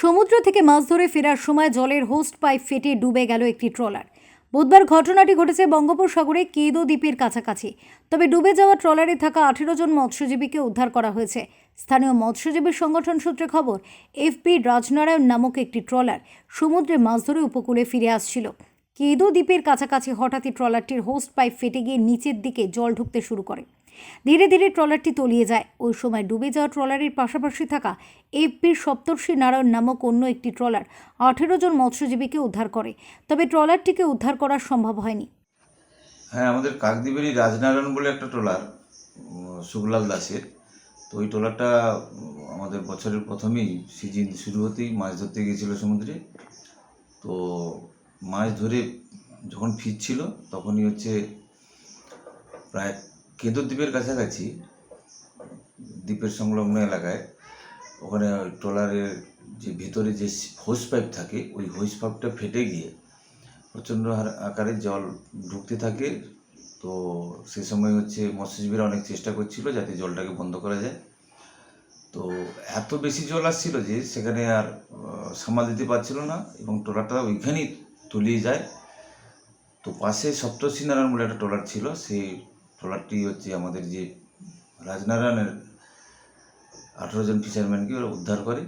সমুদ্র থেকে মাছ ধরে ফেরার সময় জলের হোস্ট পাইপ ফেটে ডুবে গেল একটি ট্রলার। বুধবার ঘটনাটি ঘটেছে বঙ্গোপসাগরে কেদো দ্বীপের কাছাকাছি। তবে ডুবে যাওয়া ট্রলারে থাকা আঠেরো জন মৎস্যজীবীকে উদ্ধার করা হয়েছে। স্থানীয় মৎস্যজীবী সংগঠন সূত্রে খবর, এফপি রাজনারায়ণ নামক একটি ট্রলার সমুদ্রে মাছ ধরে উপকূলে ফিরে আসছিল। কেদো দ্বীপের কাছাকাছি হঠাৎই ট্রলারটির হোস্ট পাইপ ফেটে গিয়ে নিচের দিকে জল ঢুকতে শুরু করে। ধীরে ধীরে ট্রলারটি তলিয়ে যায়। ওই সময় ডুবে যাওয়া ট্রলারের পাশাপাশি থাকা এফপির সপ্তর্ষি নারায়ণ নামক অন্য একটি ট্রলার আঠেরো জন মৎস্যজীবীকে উদ্ধার করে। তবে ট্রলারটিকে উদ্ধার করা সম্ভব হয়নি। হ্যাঁ আমাদের কাকদ্বীপেরই রাজনারায়ণ বলে একটা ট্রলার উম, সুখলাল দাসের। তো ওই ট্রলারটা আমাদের বছরের প্রথমেই সিজন শুরু হতেই মাছ ধরতে গিয়েছিল সমুদ্রে। তো মাছ ধরে যখন ফিরছিল তখনই হচ্ছে প্রায় কেঁদো দ্বীপের কাছাকাছি, দ্বীপের সংলগ্ন এলাকায়, ওখানে ট্রলারের যে ভেতরে যে হোস পাইপ থাকে, ওই হোস পাইপটা ফেটে গিয়ে প্রচণ্ড আকারে জল ঢুকতে থাকে। তো সে সময় হচ্ছে মৎস্যজীবীরা অনেক চেষ্টা করছিল যাতে জলটাকে বন্ধ করা যায়। তো এত বেশি জল আসছিল যে সেখানে আর সামাল দিতে পারছিল না এবং ট্রলারটা ওইখানেই তলিয়ে যায়। তো পাশে সপ্তর্ষি নারায়ণ বলে একটা ট্রলার ছিল সেই ট্রলারটি হচ্ছে আমাদের যে রাজনারায়ণের আঠেরো জন ফিশারম্যানকে ওরা উদ্ধার করে।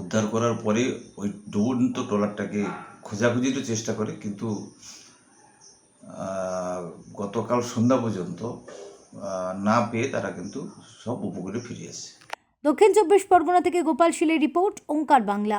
উদ্ধার করার পরে ওই ডুবন্ত ট্রলারটাকে খোঁজাখুঁজির চেষ্টা করে, কিন্তু গতকাল সন্ধ্যা পর্যন্ত না পেয়ে তারা কিন্তু সব উপকূলে ফিরে আসে। দক্ষিণ চব্বিশ পরগনা থেকে গোপাল শীলের রিপোর্ট, ওঙ্কার বাংলা।